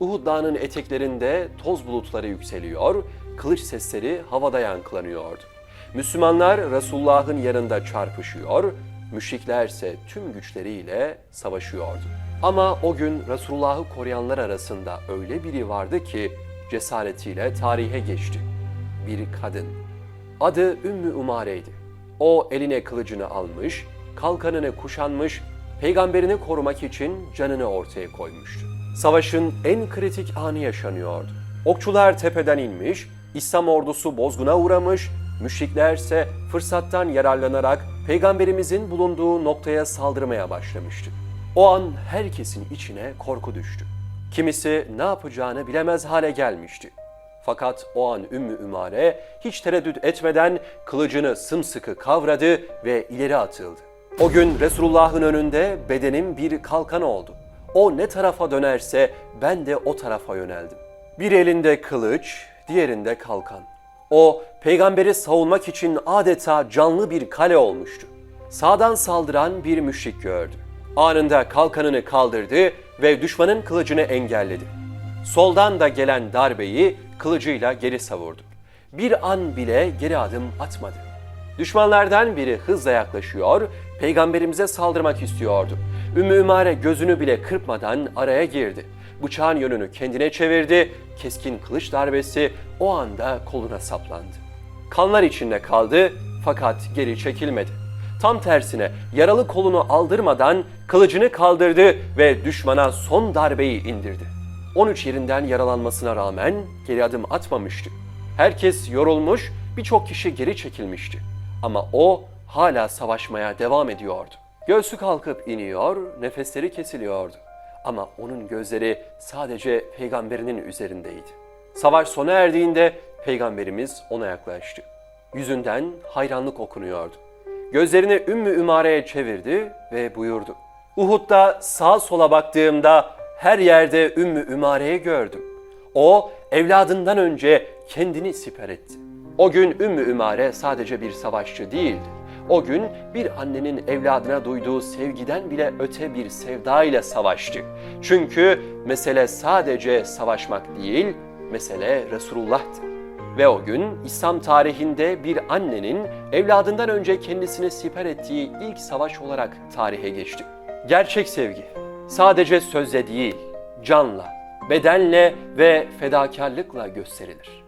Uhud Dağı'nın eteklerinde toz bulutları yükseliyor, kılıç sesleri havada yankılanıyordu. Müslümanlar Resulullah'ın yanında çarpışıyor, müşrikler ise tüm güçleriyle savaşıyordu. Ama o gün Resulullah'ı koruyanlar arasında öyle biri vardı ki cesaretiyle tarihe geçti. Bir kadın. Adı Ümmü Umare'ydi. O eline kılıcını almış, kalkanını kuşanmış, peygamberini korumak için canını ortaya koymuştu. Savaşın en kritik anı yaşanıyordu. Okçular tepeden inmiş, İslam ordusu bozguna uğramış, müşrikler ise fırsattan yararlanarak peygamberimizin bulunduğu noktaya saldırmaya başlamıştı. O an herkesin içine korku düştü. Kimisi ne yapacağını bilemez hale gelmişti. Fakat o an Ümmü Ümare hiç tereddüt etmeden kılıcını sımsıkı kavradı ve ileri atıldı. O gün Resulullah'ın önünde bedenim bir kalkan oldu. O ne tarafa dönerse ben de o tarafa yöneldim. Bir elinde kılıç, diğerinde kalkan. O peygamberi savunmak için adeta canlı bir kale olmuştu. Sağdan saldıran bir müşrik gördü. Anında kalkanını kaldırdı ve düşmanın kılıcını engelledi. Soldan da gelen darbeyi kılıcıyla geri savurdu. Bir an bile geri adım atmadı. Düşmanlardan biri hızla yaklaşıyor, peygamberimize saldırmak istiyordu. Ümmü Ümare gözünü bile kırpmadan araya girdi. Bıçağın yönünü kendine çevirdi, keskin kılıç darbesi o anda koluna saplandı. Kanlar içinde kaldı fakat geri çekilmedi. Tam tersine yaralı kolunu aldırmadan kılıcını kaldırdı ve düşmana son darbeyi indirdi. 13 yerinden yaralanmasına rağmen geri adım atmamıştı. Herkes yorulmuş, birçok kişi geri çekilmişti. Ama o hala savaşmaya devam ediyordu. Göğsü kalkıp iniyor, nefesleri kesiliyordu. Ama onun gözleri sadece peygamberinin üzerindeydi. Savaş sona erdiğinde peygamberimiz ona yaklaştı. Yüzünden hayranlık okunuyordu. Gözlerini Ümmü Ümare'ye çevirdi ve buyurdu. Uhud'da sağa sola baktığımda her yerde Ümmü Ümare'yi gördüm. O evladından önce kendini siper etti. O gün Ümmü Ümare sadece bir savaşçı değildi. O gün bir annenin evladına duyduğu sevgiden bile öte bir sevda ile savaştı. Çünkü mesele sadece savaşmak değil, mesele Resulullah'tı. Ve o gün İslam tarihinde bir annenin evladından önce kendisini siper ettiği ilk savaş olarak tarihe geçti. Gerçek sevgi sadece sözle değil, canla, bedenle ve fedakarlıkla gösterilir.